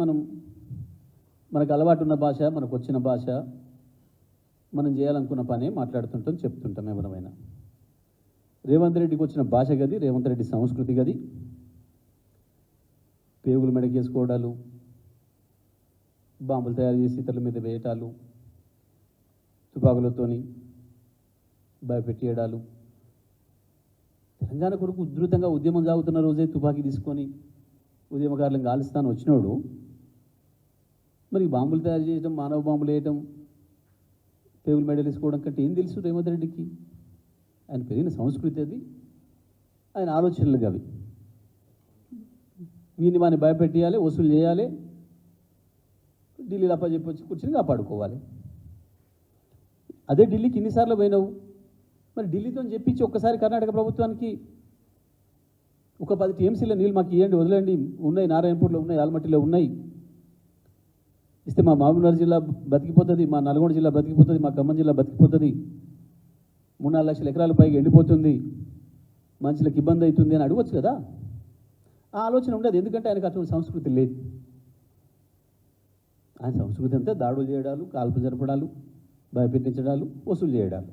మనం మనకు అలవాటు ఉన్న భాష మనకు వచ్చిన భాష మనం చేయాలనుకున్న పనే మాట్లాడుతుంటాం చెప్తుంటాం ఎవరమైనా రేవంత్ రెడ్డికి వచ్చిన భాష గది రేవంత్ రెడ్డి సంస్కృతి గది. పేగులు మెడకేసుకోవడాలు బాంబులు తయారు చేసి ఇతరుల మీద వేయటాలు తుపాకులతోని భయపెట్టేయడాలు. తెలంగాణ కొరకు ఉధృతంగా ఉద్యమం సాగుతున్న రోజే తుపాకీ తీసుకొని ఉద్యమకారులను కాలుస్తాను వచ్చినోడు. మరి బాంబులు తయారు చేయడం మానవ బాంబులు వేయటం టేబుల్ మెడల్ వేసుకోవడం కంటే ఏం తెలుసు రేవంత్ రెడ్డికి? ఆయన పెరిగిన సంస్కృతి అది. ఆయన ఆలోచనలు అవి వీని వాని భయపెట్టియాలి వసూలు చేయాలి. ఢిల్లీలో అప్పచెప్పి వచ్చి కూర్చొని కాపాడుకోవాలి. అదే ఢిల్లీకి ఇన్నిసార్లు పోయినావు? మరి ఢిల్లీతో చెప్పించి ఒక్కసారి కర్ణాటక ప్రభుత్వానికి ఒక పది టీఎంసీల నీళ్ళు మాకు ఇవ్వండి వదిలేండి. ఉన్నాయి నారాయణపూర్లో ఉన్నాయి ఆల్మట్టిలో ఉన్నాయి. ఇస్తే మా మహబూబ్నగర్ జిల్లా బతికిపోతుంది మా నల్గొండ జిల్లా బతికిపోతుంది మా ఖమ్మం జిల్లా బతికిపోతుంది. మూడు నాలుగు లక్షల ఎకరాల పైకి ఎండిపోతుంది. మనుషులకు ఇబ్బంది అవుతుంది అని అడగవచ్చు కదా. ఆ ఆలోచన ఉండదు. ఎందుకంటే ఆయనకు అటువంటి సంస్కృతి లేదు. ఆయన సంస్కృతి అంతా. దాడులు చేయడాలు కాల్పు జరపడాలు భయపెట్టించడాలు వసూలు చేయడాలు.